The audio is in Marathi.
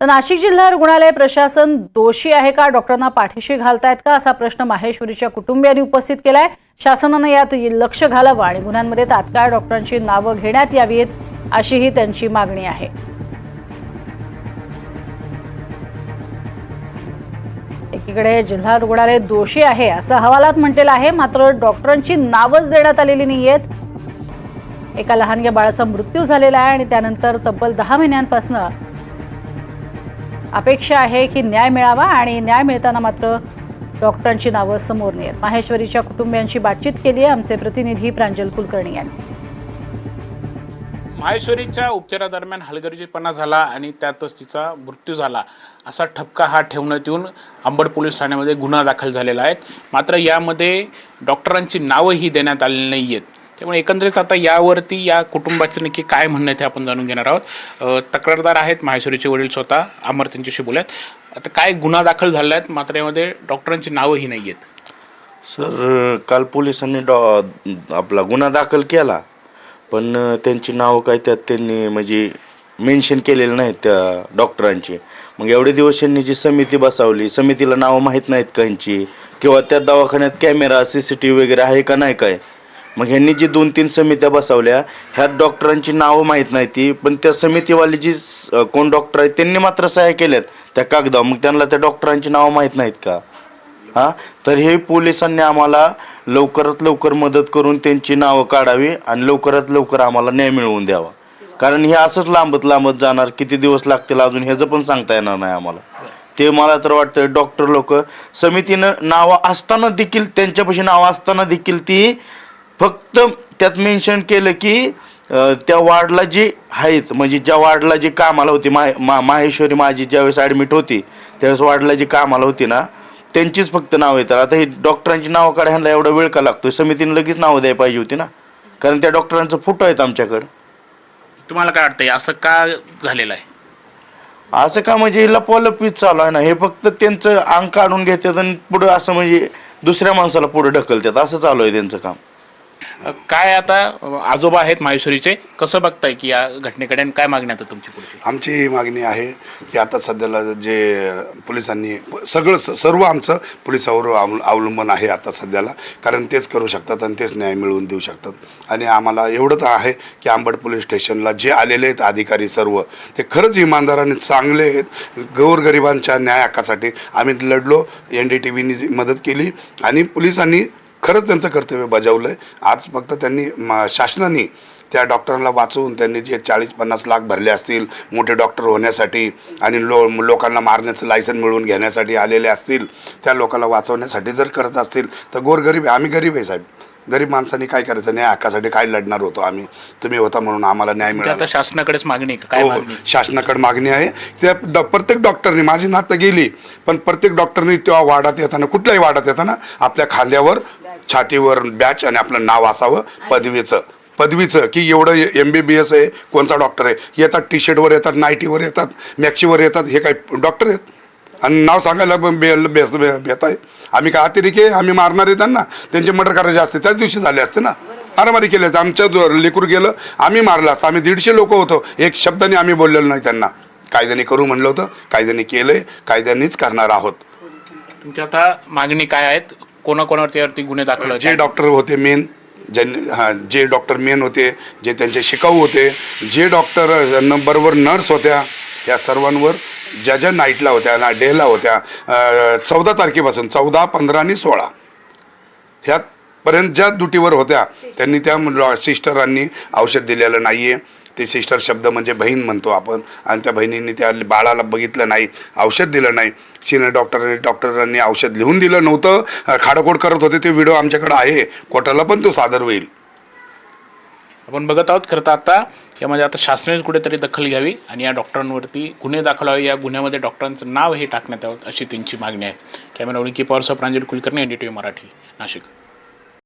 तर नाशिक जिल्हा रुग्णालय प्रशासन दोषी आहे का? डॉक्टरांना पाठीशी घालतायत का? असा प्रश्न माहेश्वरीच्या कुटुंबियांनी उपस्थित केलाय. शासनानं यात लक्ष घालावं आणि गुन्ह्यांमध्ये तात्काळ डॉक्टरांची नावं घेण्यात यावीत अशीही त्यांची मागणी आहे. एकीकडे जिल्हा रुग्णालय दोषी आहे असं हवालात म्हटलेलं आहे. मात्र डॉक्टरांची नावच देण्यात आलेली नाहीयेत. एका लहानग्या बाळाचा मृत्यू झालेला आहे आणि त्यानंतर तब्बल दहा महिन्यांपासून अपेक्षा आहे की न्याय मिळावा आणि न्याय मिळताना मात्र डॉक्टरांची नावं समोर नयेत माहेश्वरीच्या कुटुंबियांशी बातचीत केली आहे आमचे प्रतिनिधी प्रांजल कुलकर्णी यांनी. माहेश्वरीच्या उपचारादरम्यान हलगर्जीपणा झाला आणि त्यातच तिचा मृत्यू झाला असा ठपका हा ठेवण्यात येऊन अंबड पोलीस ठाण्यामध्ये गुन्हा दाखल झालेला आहे. मात्र यामध्ये डॉक्टरांची नावंही देण्यात आलेली नाही आहेत त्यामुळे एकंदरीत आता यावरती या कुटुंबाचं नक्की काय म्हणणं आहे ते आपण जाणून घेणार आहोत. तक्रारदार आहेत माहेश्वरीचे वडील स्वतः अमर त्यांच्याशी बोलत. आता काय गुन्हा दाखल झाला आहेत मात्र यामध्ये डॉक्टरांची नावंही नाही आहेत सर काल पोलिसांनी डॉ आपला गुन्हा दाखल केला पण त्यांची नावं काय त्यात त्यांनी म्हणजे मेन्शन केलेलं नाहीत त्या डॉक्टरांची. मग एवढे दिवस यांनी जी समिती बसवली समितीला नावं माहीत नाहीत काहींची किंवा त्या दवाखान्यात camera C C T V वगैरे आहे का नाही काय मग ह्यांनी जी दोन तीन समित्या बसवल्या ह्यात डॉक्टरांची नावं माहीत नाही ती पण त्या समितीवाली जी स- कोण डॉक्टर आहेत त्यांनी मात्र सहाय्य केल्यात त्या कागदावर. मग त्यांना त्या डॉक्टरांची नावं माहीत नाहीत का? हा? तर हे पोलिसांनी आम्हाला लवकरात लवकर मदत करून त्यांची नावं काढावी आणि लवकरात लवकर आम्हाला न्याय मिळवून द्यावा. कारण हे असंच लांबत लांबत जाणार किती दिवस लागतील अजून ह्याचं पण सांगता येणार नाही आम्हाला. ते मला तर वाटतं डॉक्टर लोक समितीनं नावं असताना देखील त्यांच्यापाशी नावं असताना देखील ती फक्त त्यात मेन्शन केलं की त्या वार्डला जे आहेत म्हणजे ज्या वार्डला जी कामाला होती माहे मा माहेश्वरी माझी ज्यावेळेस ॲडमिट होती त्यावेळेस वार्डला जी कामाला होती ना त्यांचीच फक्त नावं येतात आता ही डॉक्टरांची नावं काढायला एवढा वेळ का लागतो समितीने लगेच नावं द्यायला पाहिजे होती ना? कारण त्या डॉक्टरांचं फोटो आहेत आमच्याकडं. तुम्हाला काय वाटतंय असं का झालेलं आहे? असं का म्हणजे लपवालपीच चालू आहे ना? हे फक्त त्यांचं अंग काढून घेतात आणि पुढं असं म्हणजे दुसऱ्या माणसाला पुढे ढकलतात. असं चालू आहे त्यांचं काम. काय आता आजोबा आहेत माहेश्वरीचे कसं बघताय की या घटनेकडे आणि काय मागणी आता तुमची पुढची? आमची मागणी आहे की आता सध्याला जे पोलिसांनी सगळं स- सर्व आमचं पोलिसावर अवल- अवलंबून आहे आता सध्याला. कारण तेच करू शकतात आणि तेच न्याय मिळवून देऊ शकतात. आणि आम्हाला एवढंच आहे की आंबड पोलीस स्टेशनला जे आलेले आहेत अधिकारी सर्व ते खरंच इमानदाराने चांगले आहेत. गोरगरिबांच्या न्याय हक्कासाठी आम्ही लढलो एन डी टी व्हीनी मदत केली आणि पोलिसांनी खरंच त्यांचं कर्तव्य बजावलं आहे आज फक्त त्यांनी शासनाने त्या डॉक्टरांना वाचवून त्यांनी जे चाळीस पन्नास लाख भरले असतील मोठे डॉक्टर होण्यासाठी आणि लो लोकांना मारण्याचं लायसन मिळवून घेण्यासाठी आलेले असतील त्या लोकांना वाचवण्यासाठी जर करत असतील तर गोरगरीब आहे. आम्ही गरीब आहे साहेब. गरीब माणसांनी काय करायचं? न्याय हक्कासाठी काय लढणार होतो आम्ही? तुम्ही होता म्हणून आम्हाला न्याय म्हणजे मिळाला. आता शासनाकडेच मागणी आहे का? काय हो मागणी शासनाकडे मागणी आहे. त्या डॉ- प्रत्येक डॉक्टरनी माझी नात गेली पण प्रत्येक डॉक्टरनी तेव्हा वार्डात येताना कुठल्याही वार्डात येताना आपल्या खांद्यावर छातीवर बॅच आणि आपलं नाव असावं पदवीचं. पदवीचं की एवढं एम बी बी एस आहे कोणचा डॉक्टर आहे? येतात टी शर्टवर येतात नाईटीवर येतात मॅक्सीवर येतात हे काय डॉक्टर आहेत? आणि नाव सांगायला पण बे बेस बेत आहे. आम्ही काय अतिरेकी आहे? आम्ही मारणार आहे त्यांना. त्यांचे मर्डर करायचे असते. त्याच दिवशी झाले असते ना. मारामारी केले असते. आमच्या लेकरू गेलं. आम्ही मारलं असतं. आम्ही दीडशे लोक होतो. एक शब्दाने आम्ही बोललेलो नाही त्यांना. कायद्याने करू म्हणलं होतं. कायद्याने केलंय. कायद्यानेच करणार आहोत. तुमची आता मागणी काय आहेत? कोणाकोणावरती गुन्हे दाखल जे डॉक्टर होते मेन ज्यांनी हां जे डॉक्टर मेन होते जे त्यांचे शिकाऊ होते जे डॉक्टर नंबरवर नर्स होत्या या सर्वांवर ज्या ज्या नाईटला होत्या ना डेला होत्या चौदा तारखेपासून चौदा पंधरा आणि सोळा ह्यापर्यंत ज्या ड्युटीवर होत्या त्यांनी त्या लॉ सिस्टरांनी औषध दिलेलं नाही आहे ते सिस्टर शब्द म्हणजे बहीण म्हणतो आपण आणि त्या बहिणींनी त्या बाळाला बघितलं नाही औषध दिलं नाही. सिनियर डॉक्टरांनी डॉक्टरांनी औषध लिहून दिलं नव्हतं. खाडकोड करत होते ते व्हिडिओ आमच्याकडे आहे. कोर्टाला पण तो सादर होईल. आपण बघत आहोत. खरं तर आता यामध्ये आता शासनाने कुठेतरी दखल घ्यावी आणि या डॉक्टरांवरती गुन्हे दाखल व्हावे. या गुन्ह्यामध्ये डॉक्टरांचं नाव हे टाकण्यात यावं अशी त्यांची मागणी आहे. कॅमेरा ओळखी Pawar Pranjal Kulkarni N D T V Marathi Nashik.